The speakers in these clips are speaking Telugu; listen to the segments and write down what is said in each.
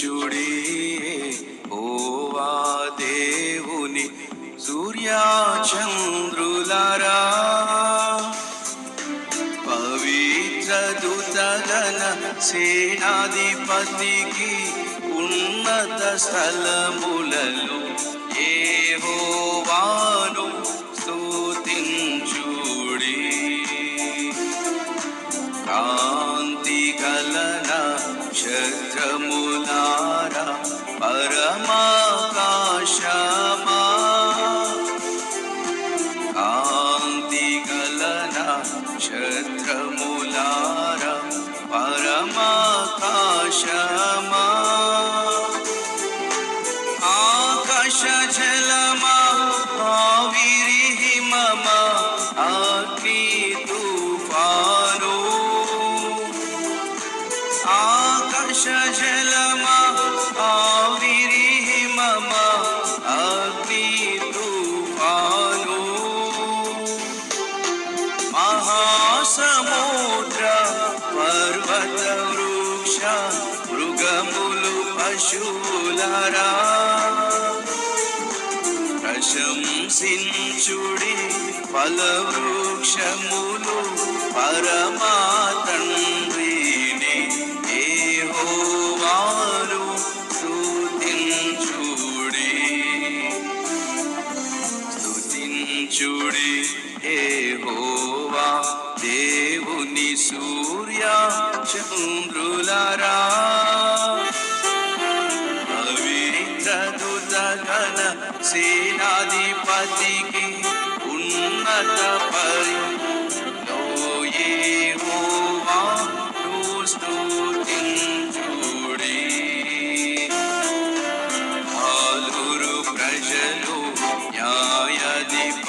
నిత్యుడే ఓవా దేవుని సూర్యచంద్రులరా. పవిత్ర దుతగన సేనాధిపతికి ఉన్నత స్థలములలో క్షత్రములారా పరమాకాశమా కాంతి గలన క్షత్రములారా పరమాకాశమా ఆకాశ జలమా ఆవిరి హిమమా అగ్ని తుఫాను ఆకాశ జలమా ఆవిరి హిమమా అగ్ని తుఫాను? మహాసముద్ర పర్వత వృక్ష మృగములు పశువులరా? ప్రశంసించుడి ఫలవృక్షములు పరమాతండ్రి. స్తుతించుడి ఏహోవా దేవుని సూర్య చంద్రులరా. పవిత్ర దుతగణ సేనాధిపతికి ఉన్నత పరి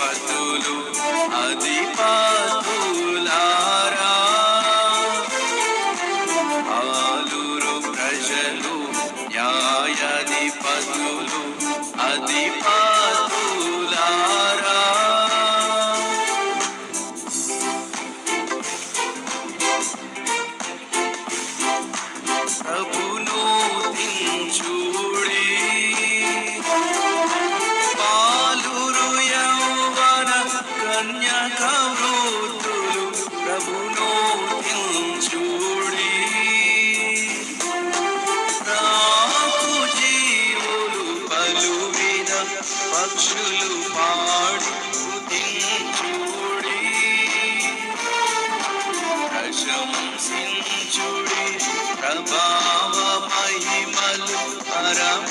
పతులు అధిపతులారా ఆలురు ప్రజలు న్యాయాధిపతులు కవోతులు ప్రభునోతించుడి రాపు జీవులు పలు విధ పక్షులు పాడి ఉతించుడి ప్రశంసించుడి ప్రభావ మహిమలు పరమ